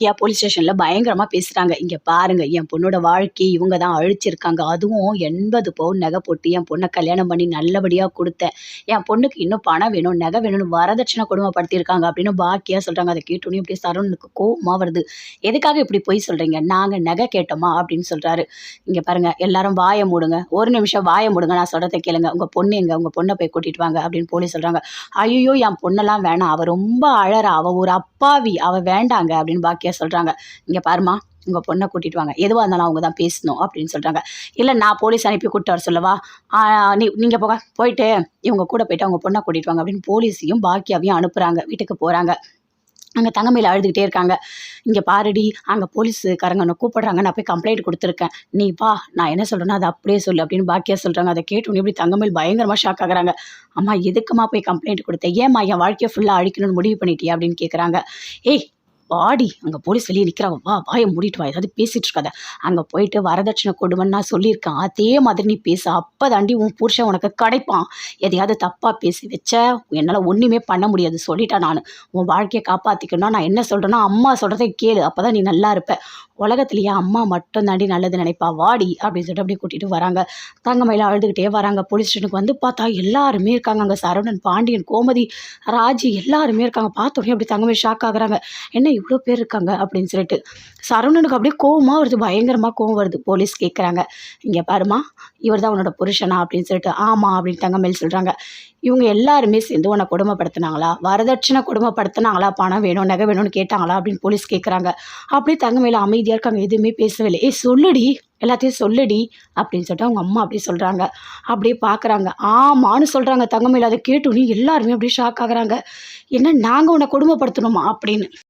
யா police ஸ்டேஷன்ல பயங்கரமா பேசுறாங்க. "இங்க பாருங்க, என் பொண்ணோட வாழ்க்கைய இவங்க தான் அழிச்சிருக்காங்க. அதுவும் 80 பவுன் நகை போட்டு என் பொண்ணை கல்யாணம் பண்ணி நல்லபடியா கொடுத்தேன் என் பொண்ணுக்கு இன்னும் பணம் வேணும், நகை வேணும்னு வரதட்சணை கொடுமைப்படுத்தியிருக்காங்க." அப்படின்னு பாக்கியா சொல்றாங்க. அதை கேட்டோனே அப்படியே சரவணனுக்கு கோவமா வருது. "எதுக்காக இப்படி பொய் சொல்றீங்க? நாங்க நகை கேட்டோமா?" அப்படின்னு சொல்றாரு. "இங்க பாருங்க, எல்லாரும் வாய மூடுங்க. ஒரு நிமிஷம் வாய மூடுங்க. நான் சொல்கிறத கேளுங்க. உங்க பொண்ணு எங்க? உங்க பொண்ணை போய் கூட்டிட்டு வாங்க." அப்படின்னு போலீஸ் சொல்றாங்க. ஐயோ என் பொண்ணெல்லாம் வேணாம். அவ ரொம்ப அழறா. அவ ஒரு அப்பாவி. அவ வேண்டாங்க." அப்படின்னு பாக்கியா சொல்றாங்க. "இங்க பாரும்மா, உங்க பொண்ண கூட்டிட்டு வாங்க. எதுவா இருந்தாலும் அவங்க தான் பேசணும்." அப்படின்னு சொல்றாங்க. "இல்ல நான் போலீஸ் அனுப்பி கூப்பிட்டு வர சொல்லவா? நீ நீங்க போக போயிட்டு இவங்க கூட போயிட்டு அவங்க பொண்ணை கூட்டிட்டு வாங்க." அப்படின்னு போலீஸையும் பாக்கியாவையும் அனுப்புறாங்க. வீட்டுக்கு போறாங்க. அங்க தங்கமையில் அழுதுகிட்டே இருக்காங்க. "இங்க பாருடி, அங்க போலீஸுக்காரங்க ஒன்று கூப்பிட்றாங்க நான் போய் கம்ப்ளைண்ட் குடுத்துருக்கேன். நீ வா. நான் என்ன சொல்கிறேன்னா அதை அப்படியே சொல்லு." அப்படின்னு பாக்கியா சொல்றாங்க. அதை கேட்டோனே இப்படி தங்கமயில் பயங்கரமா ஷாக் ஆகுறாங்க. "அம்மா எதுக்கும்மா போய் கம்ப்ளைண்ட் குடுத்த? ஏம்மா என் வாழ்க்கைய ஃபுல்லா அழிக்கணும்னு முடிவு பண்ணிட்டியா?" அப்படின்னு கேட்குறாங்க. "ஏய் வாடி, அங்கே போலீஸ் வெளியே நிற்கிறாங்க வா வாயை மூடிட்டு வா. ஏதாவது பேசிட்டு இருக்காத. அங்கே போயிட்டு வரதட்சணை கொடுமைன்னு நான் சொல்லியிருக்கேன். அதே மாதிரி நீ பேச அப்போ தாண்டி உன் புருஷன் உனக்கு கிடைப்பான். எதையாவது தப்பாக பேசி வச்ச, என்னால் ஒன்றுமே பண்ண முடியாது. சொல்லிட்டேன் நான் உன் வாழ்க்கையை காப்பாற்றிக்கணும்னா நான் என்ன சொல்கிறேன்னா அம்மா சொல்கிறத கேளு. அப்பதான் நீ நல்லா இருப்ப. உலகத்துலேயே அம்மா மட்டும் தாண்டி நல்லது நினைப்பா. வாடி." அப்படின்னு சொல்லிட்டு அப்படியே கூட்டிட்டு வராங்க. தங்கமயில அழுதுகிட்டே வராங்க. போலீஸ் ஸ்டேஷனுக்கு வந்து பார்த்தா எல்லாருமே இருக்காங்க. அங்கே சரவணன், பாண்டியன், கோமதி, ராஜி எல்லாருமே இருக்காங்க. பார்த்த உடனே அப்படியே தங்கமயில் ஷாக் ஆகுறாங்க. "என்ன இவ்வளோ பேர் இருக்காங்க?" அப்படின்னு சொல்லிட்டு. சரவணனுக்கு அப்படியே கோவமாக வருது. பயங்கரமாக கோவம் வருது. போலீஸ் கேட்குறாங்க. இங்கே பாரும்மா, இவர் தான் உன்னோட புருஷனா?" அப்படின்னு சொல்லிட்டு. "ஆமா." அப்படின்னு தங்கமயில் சொல்கிறாங்க "இவங்க எல்லாருமே சேர்ந்து உன்னை கொடுமைப்படுத்துனாங்களா? வரதட்சணை கொடுமைப்படுத்தினாங்களா பணம் வேணும், நகை வேணும்னு கேட்டாங்களா?" அப்படின்னு போலீஸ் கேட்குறாங்க. அப்படியே தங்கமயில் அமைதியா இருக்காங்க. எதுவுமே பேசவில்லை ஏ சொல்லுடி. எல்லாத்தையும் சொல்லுடி." அப்படின்னு சொல்லிட்டு அவங்க அம்மா அப்படியே சொல்றாங்க. அப்படியே பார்க்குறாங்க. ஆமான்னு சொல்றாங்க தங்கமயில். அத கேட்டோனே எல்லாருமே அப்படியே ஷாக் ஆகுறாங்க. "என்ன நாங்க உன்னை கொடுமைப்படுத்தணுமா அப்படின்னு.